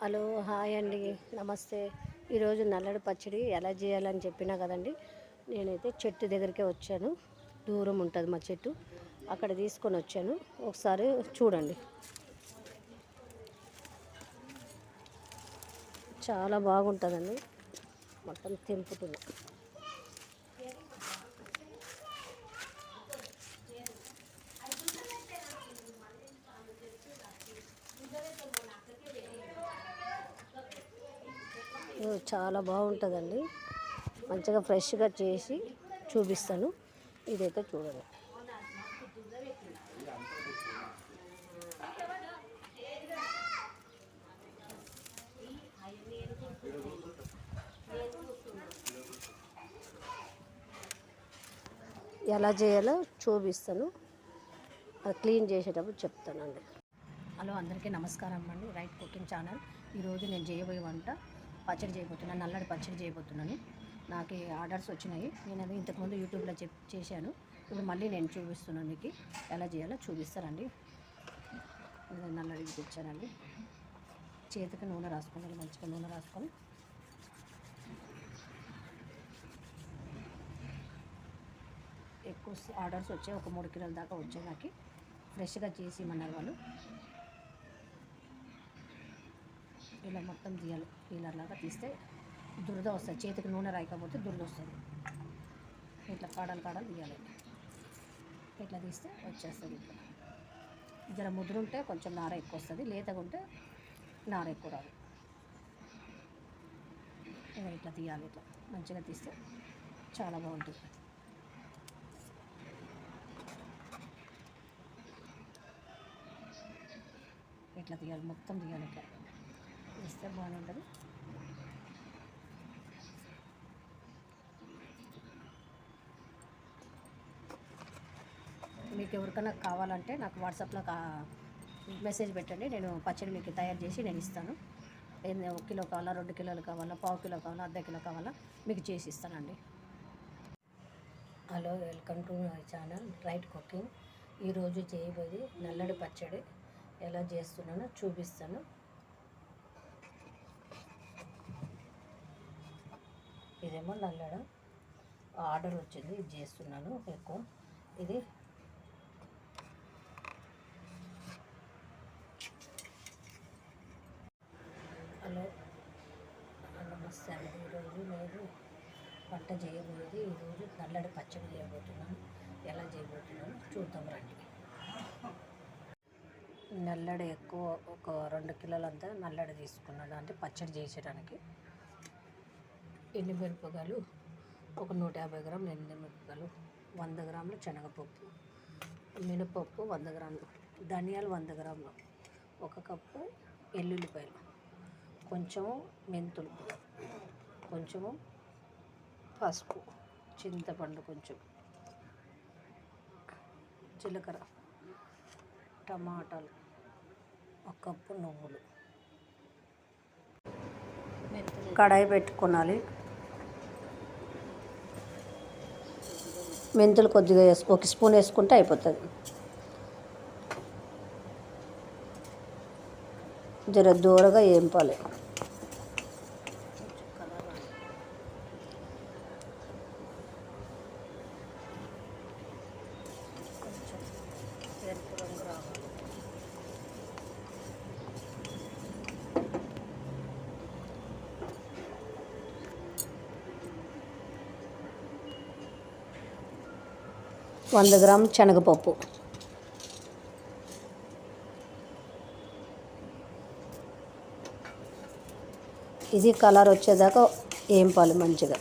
Hello hi అండి. నమస్తే. ఈరోజు నల్లడి పచ్చడి ఎలా చేయాలని చెప్పినా కదండి నేనైతే చెట్టు దగ్గరికే వచ్చాను. దూరం ఉంటుంది మా చెట్టు. అక్కడ తీసుకొని వచ్చాను. ఒకసారి చూడండి. చాలా బాగుంటుందండి. మొత్తం తెంపుతుంది. చాలా బాగుంటుందండి. మంచిగా ఫ్రెష్గా చేసి చూపిస్తాను. ఇదైతే చూడండి. ఎలా చేయాలో చూపిస్తాను. అది క్లీన్ చేసేటప్పుడు చెప్తానండి. హలో అందరికీ నమస్కారం అండి. Right cooking channel. ఈరోజు నేను చేయబోయే వంట పచ్చడి చేయబోతున్నాను నల్లడి పచ్చడి చేయబోతున్నాను. నాకు ఆర్డర్స్ వచ్చినాయి. నేను అది ఇంతకుముందు యూట్యూబ్లో చెప్ చేశాను. ఇప్పుడు మళ్ళీ నేను చూపిస్తున్నాను మీకు. ఎలా చేయాలో చూపిస్తానండి. నల్లడి తెచ్చానండి. చేతికి నూనె రాసుకోవాలి మంచిగా నూనె రాసుకొని. ఎక్కువ ఆర్డర్స్ వచ్చాయి. ఒక మూడు కిలోల దాకా వచ్చాయి నాకు. ఫ్రెష్గా చేసి ఇమ్మన్నారు వాళ్ళు. ఇలా మొత్తం తీయాలి. పీలర్ లాగా తీస్తే దురద వస్తుంది. చేతికి నూనె రాయకపోతే దురద వస్తుంది. ఇట్లా కాడలు కాడలు తీయాలి. ఇట్లా తీస్తే వచ్చేస్తుంది ఇట్లా. జర ముదురుంటే కొంచెం నార ఎక్కువ వస్తుంది. లేతగా ఉంటే నార ఎక్కువ రాదు. ఇలా ఇట్లా తీయాలి ఇట్లా. మంచిగా తీస్తే చాలా బాగుంటుంది. ఇట్లా తీయాలి. మొత్తం తీయాలి ఇట్లా. వేస్తే బాగుంటుంది. మీకు ఎవరికైనా కావాలంటే నాకు వాట్సాప్లో మెసేజ్ పెట్టండి. నేను పచ్చడి మీకు తయారు చేసి నేను ఇస్తాను. ఒక కిలో కావాలా రెండు కిలోలు కావాలా పావు కిలో కావాలా అర్ధ కిలో కావాలా మీకు చేసి ఇస్తానండి. Hello welcome to my channel right cooking. ఈరోజు చేయబోయేది నల్లడి పచ్చడి. ఎలా చేస్తున్నానో చూపిస్తాను. ఇదేమో నల్లడ ఆర్డర్ వచ్చింది ఇది చేస్తున్నాను ఎక్కువ. ఇది హలో. నమస్తే అండి. ఈరోజు నేను వంట చేయబోయేది ఈరోజు నల్లడి పచ్చడి చేయబోతున్నాను. ఎలా చేయబోతున్నాను? చూద్దాం రండి. నల్లడి ఎక్కువ ఒక రెండు కిలోలంతా నల్లడి తీసుకున్నాను. అంటే పచ్చడి చేసేయడానికి. ఎండు మిరపకాయలు ఒక నూట యాభై గ్రాములు ఎండు మిరపకాయలు వంద గ్రాములు శనగపప్పు మినపప్పు వంద గ్రాములు ధనియాలు వంద గ్రాములు ఒక కప్పు ఎల్లుల్లిపాయలు కొంచెము మెంతులు కొంచెము పసుపు చింతపండు కొంచెం జీలకర్ర టమాటాలు ఒక కప్పు నువ్వులు. కడాయి పెట్టుకోనాలి. మెంతులు కొద్దిగా వేసు ఒక స్పూన్ వేసుకుంటే అయిపోతుంది. జర దూరగా ఏంపాలి. వంద గ్రామ్ శనగపప్పు. ఇది కలర్ వచ్చేదాకా ఏంపాలి మంచిగా.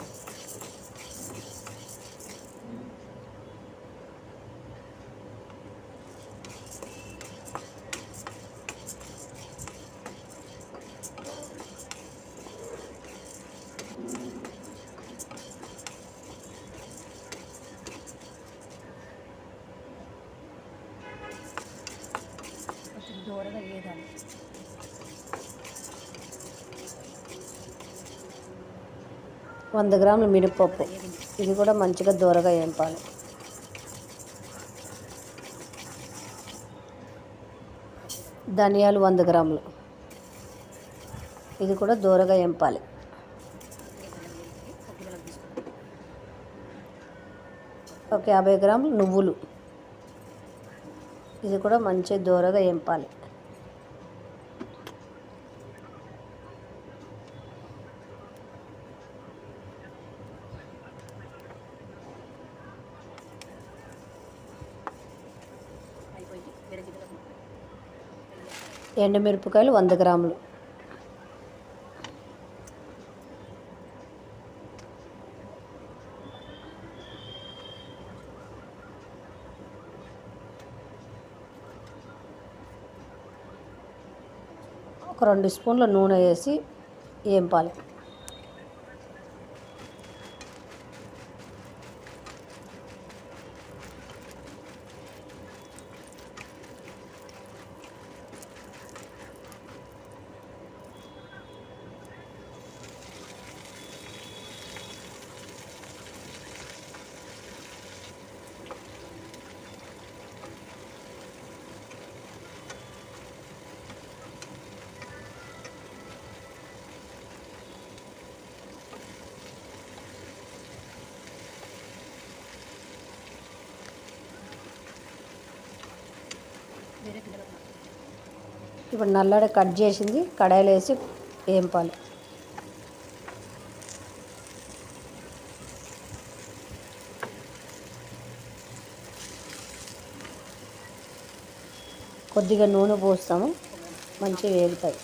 వంద గ్రాముల మినపప్పు. ఇది కూడా మంచిగా దూరగా వేంపాలి ధనియాలు వంద గ్రాములు. ఇది కూడా దూరగా ఎంపాలి ఒక యాభై గ్రాములు నువ్వులు. ఇది కూడా మంచి దూరగా ఎంపాలి ఎండుమిరపకాయలు వంద గ్రాములు. ఒక రెండు స్పూన్ల నూనె వేసి ఏంపాలి ఇప్పుడు నల్లడ కట్ చేసింది కడాయిలో వేసి వేంపాలి కొద్దిగా నూనె పోస్తాము మంచిగా వేగుతాయి.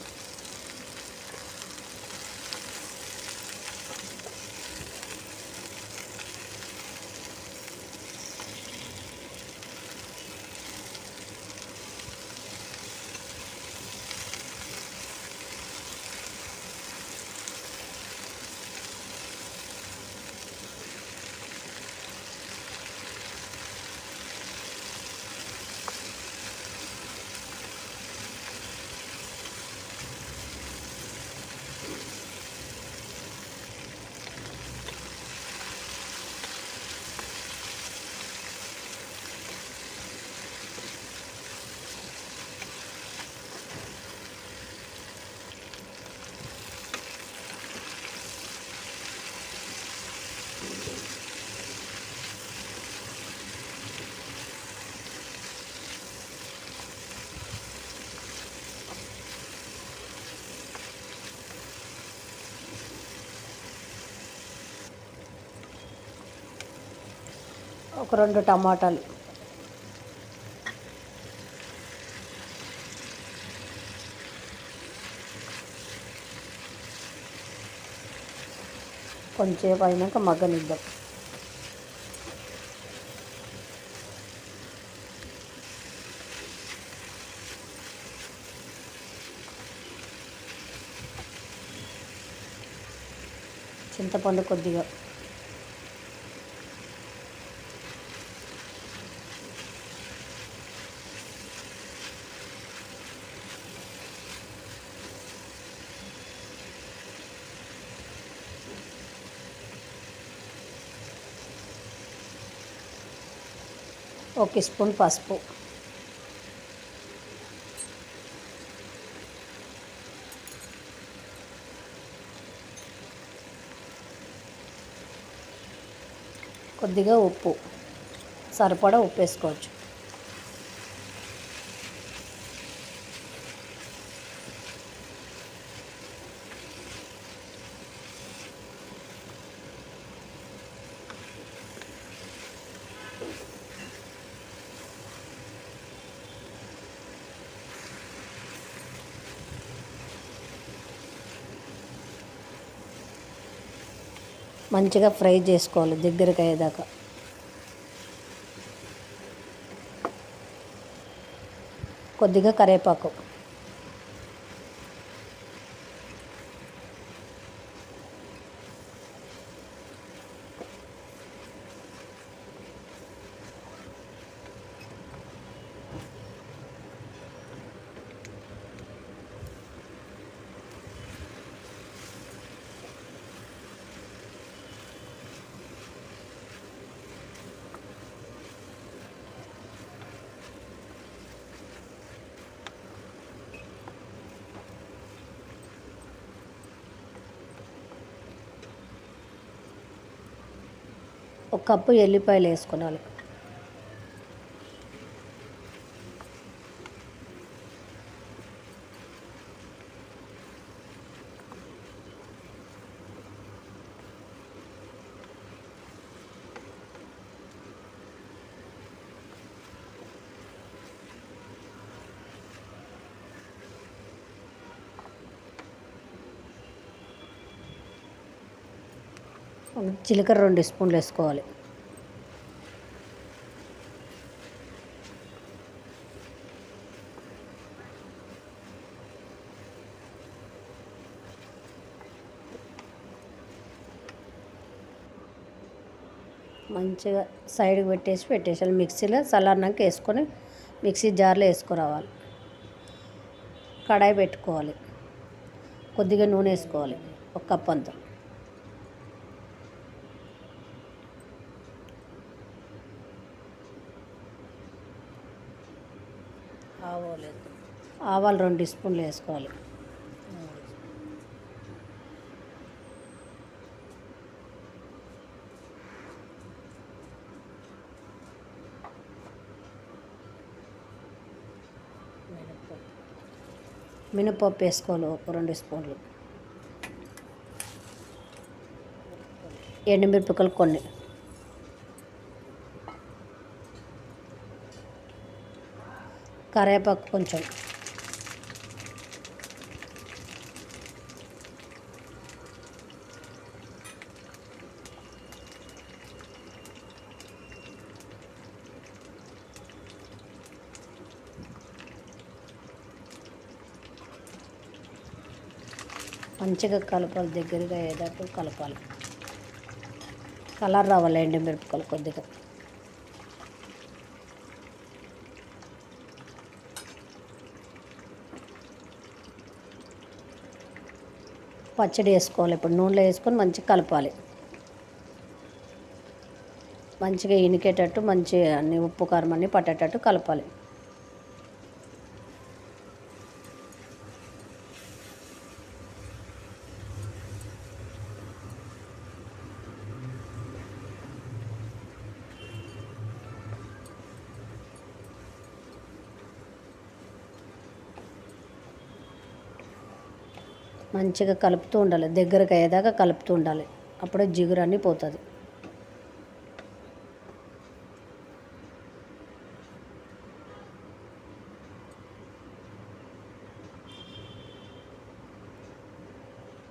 ఒక రెండు టమాటాలు. కొంచెంసేపు అయినాక మగ్గనిద్దాం. చింతపండు కొద్దిగా. ఒక స్పూన్ పసుపు. కొద్దిగా ఉప్పు. సరిపడా ఉప్పు వేసుకోవచ్చు. మంచిగా ఫ్రై చేసుకోవాలి దగ్గరికి అయ్యేదాకా. కొద్దిగా కరివేపాకు ఒక కప్పు ఎల్లిపాయలు వేసుకోవాలి జీలకర్ర రెండు స్పూన్లు వేసుకోవాలి. మంచిగా సైడ్కి పెట్టేసి పెట్టేసాలి మిక్సీలో చల్లారినాక వేసుకొని మిక్సీ జార్లో వేసుకురావాలి. కడాయి పెట్టుకోవాలి. కొద్దిగా నూనె వేసుకోవాలి. ఒక కప్ అంతా. ఆవాలు రెండు స్పూన్లు వేసుకోవాలి. మినపప్పు వేసుకోవాలి ఒక రెండు స్పూన్లు. ఎండుమిరపకాయలు కొన్ని. కరివేపాకు కొంచెం. మంచిగా కలపాలి దగ్గరగా అయ్యేటట్టు కలపాలి. కలర్ రావాలి ఎండుమిరపకాయలు కొద్దిగా. పచ్చడి వేసుకోవాలి ఇప్పుడు నూనెలో వేసుకొని మంచిగా కలపాలి. మంచిగా ఇనికేటట్టు మంచి అన్ని ఉప్పు కారం అన్నీ పట్టేటట్టు కలపాలి. మంచిగా కలుపుతూ ఉండాలి. దగ్గరకు అయ్యేదాకా కలుపుతూ ఉండాలి. అప్పుడే జిగురు అన్నీ పోతుంది.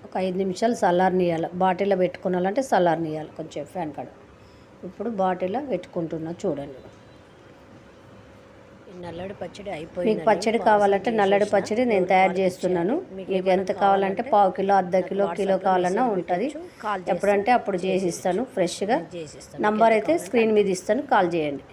ఒక ఐదు నిమిషాలు చల్లారనియాలి బాటిల్లో పెట్టుకోవాలంటే చల్లారనియాలి కొంచెం ఫ్యాన్ కాడ. ఇప్పుడు బాటిల్లో పెట్టుకుంటున్నా చూడండి. నల్లడి పచ్చడి అయిపోయింది మీకు పచ్చడి కావాలంటే నల్లడి పచ్చడి నేను తయారు చేస్తున్నాను. మీకు ఎంత కావాలంటే పావు కిలో అర్ధ కిలో కిలో కావాలన్నా ఉంటుంది. ఎప్పుడంటే అప్పుడు చేసి ఇస్తాను ఫ్రెష్గా. చేసిస్తాను. నంబర్ అయితే స్క్రీన్ మీద ఇస్తాను. కాల్ చేయండి.